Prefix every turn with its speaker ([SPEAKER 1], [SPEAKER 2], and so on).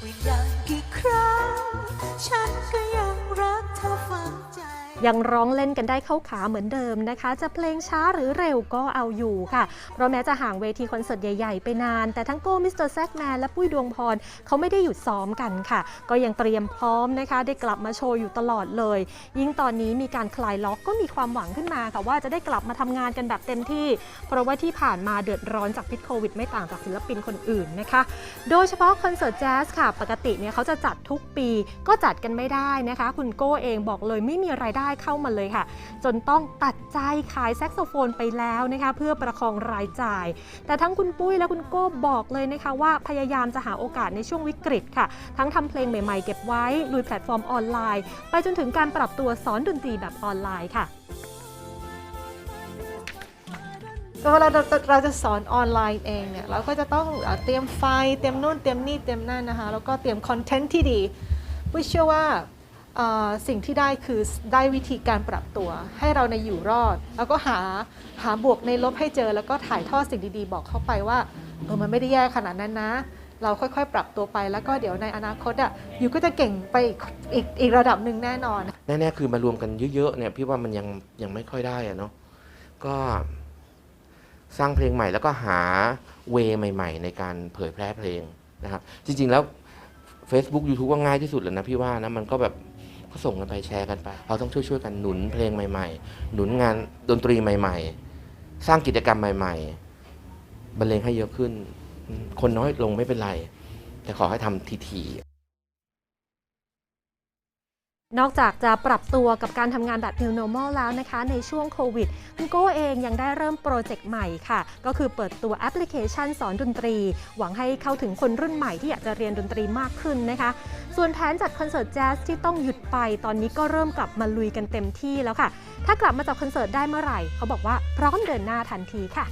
[SPEAKER 1] ว่าอย่างกี่ครั้ง ฉันก็ยังรักเธอฝัน
[SPEAKER 2] ยังร้องเล่นกันได้เข้าขาเหมือนเดิมนะคะ จะเพลงช้าหรือเร็วก็เอาอยู่ค่ะ เพราะแม้จะห่างเวทีคอนเสิร์ตใหญ่ ๆ ไปนาน แต่ทั้งโก้มิสเตอร์แซกแมนและปุ้ยดวงพรเขาไม่ได้หยุดซ้อมกันค่ะ ก็ยังเตรียมพร้อมนะคะ ได้กลับมาโชว์อยู่ตลอดเลย ยิ่งตอนนี้มีการคลายล็อกก็มีความหวังขึ้นมาค่ะว่าจะได้กลับมาทำงานกันแบบเต็มที่ เพราะว่าที่ผ่านมาเดือดร้อนจากพิษโควิดไม่ต่างจากศิลปินคนอื่นนะคะ โดยเฉพาะคอนเสิร์ตแจ๊สค่ะ ปกติเนี่ยเขาจะจัดทุกปี ก็จัดกันไม่ได้นะคะ คุณโก้เองบอกเลยไม่มีรายได้เข้ามาเลยค่ะ จนต้องตัดใจขายแซกโซโฟนไปแล้วนะคะเพื่อประคองรายจ่าย แต่ทั้งคุณปุ้ยและคุณโก้บอกเลยนะคะว่าพยายามจะหาโอกาสในช่วงวิกฤตค่ะ ทั้งทำเพลงใหม่ๆเก็บไว้ลุยแพลตฟอร์มออนไลน์ ไปจนถึงการปรับตัวสอนดนตรีแบบออนไลน์ค่ะ
[SPEAKER 3] เวลาเราเราจะสอนออนไลน์เองเนี่ยเราก็จะต้องเตรียมไฟเตรียมนู่นเตรียมนี่เตรียมนั่นนะคะแล้วก็เตรียมคอนเทนต์ที่ดีวิเชื่อว่า สิ่งที่ได้คือได้วิธีการปรับตัวให้เราในอยู่รอด แล้วก็หาหาบวกในลบให้เจอ แล้วก็ถ่ายทอดสิ่งดีๆ บอกเข้าไปว่าเออมันไม่ได้แย่ขนาดนั้นนะ เราค่อยๆ ปรับตัวไปแล้วก็เดี๋ยวในอนาคตอะอยู่ก็จะเก่งไปอีกอีกอกระดับหนึ่งแน่นอน
[SPEAKER 4] แน่ๆคือมารวมกันเยอะๆเนี่ยพี่ว่ามันยังยังไม่ค่อยได้อะเนาะก็สร้างเพลงใหม่แล้วก็หาเวยใหม่ ๆ ในการเผยแพร่เพลงนะครับจริงๆแล้ว Facebook YouTube ก็ง่ายที่สุดแล้วนะพี่ว่านะมันก็แบบ ก็ส่งกันไปแชร์กันไป เราต้องช่วยๆกันหนุนเพลงใหม่ ๆ หนุนงานดนตรีใหม่ ๆ สร้างกิจกรรมใหม่ ๆบรรเลงให้เยอะขึ้น คนน้อยลงไม่เป็นไร แต่ขอให้ทำทีๆ
[SPEAKER 2] นอกจากจะปรับตัวกับการทำงานแบบ New Normal แล้วนะคะ ในช่วงโควิดคุณโก้เองยังได้เริ่มโปรเจกต์ใหม่ค่ะ ก็คือเปิดตัวแอปพลิเคชันสอนดนตรี หวังให้เข้าถึงคนรุ่นใหม่ที่อยากจะเรียนดนตรีมากขึ้นนะคะ ส่วนแผนจัดคอนเสิร์ตแจ๊สที่ต้องหยุดไปตอนนี้ก็เริ่มกลับมาลุยกันเต็มที่แล้วค่ะ ถ้ากลับมาจัดคอนเสิร์ตได้เมื่อไหร่ เขาบอกว่าพร้อมเดินหน้าทันทีค่ะ